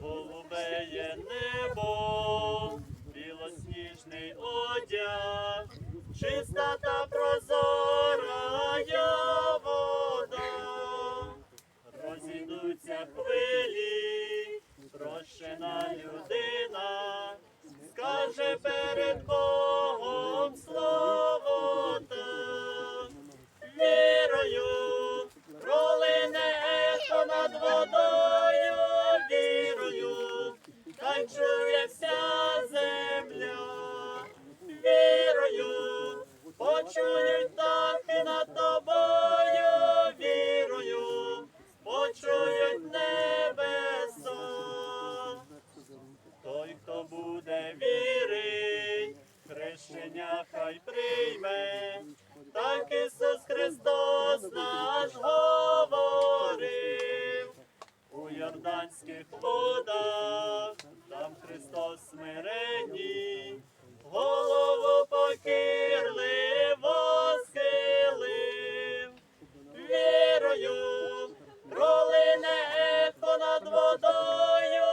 голубеє небо, білосніжний одяг, чиста та прозора я вода, розійдуться хвилі, прощена людина, скаже перед хай чує вся земля, вірою, почують птахи над тобою, вірою, почують небеса. Той, хто буде вірить, хрещення хай прийме, так Ісус Христос наш говорив. У Йорданських водах, там Христос смиренні, голову покірливо схилив. Вірою, пролине ехо над водою,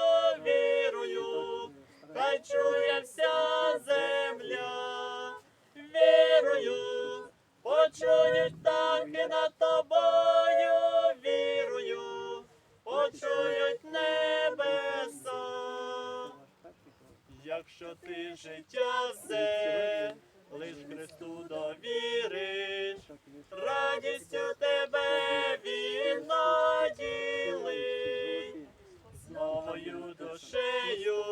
вірою, хай чує вся земля, вірою, почують птахи над тобою, Якщо ти життя все, лиш Христу довіриш, радістю тебе він наділить, з новою душею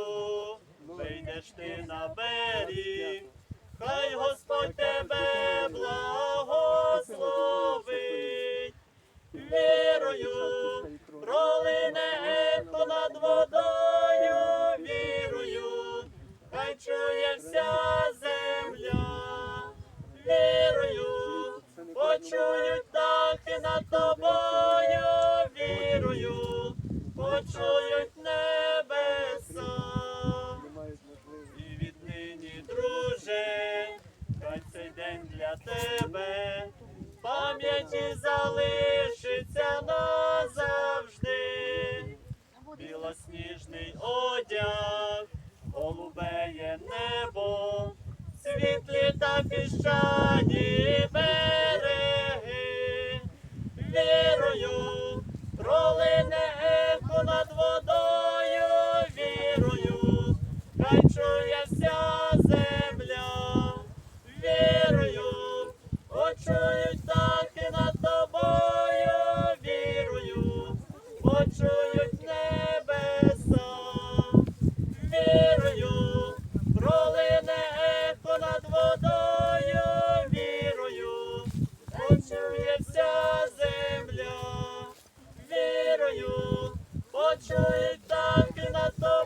вийдеш ти на берег, хай Господь тебе благословить, вірою, вся земля, вірою, почують птахи над тобою, вірою, почують небеса. І віднині, друже, хай цей день для тебе пам'яті залишиться назавжди. Білосніжний одяг, світлі та піщані береги, вірою, пролине ехо над водою, вірою, хай чує вся Очі так і на то.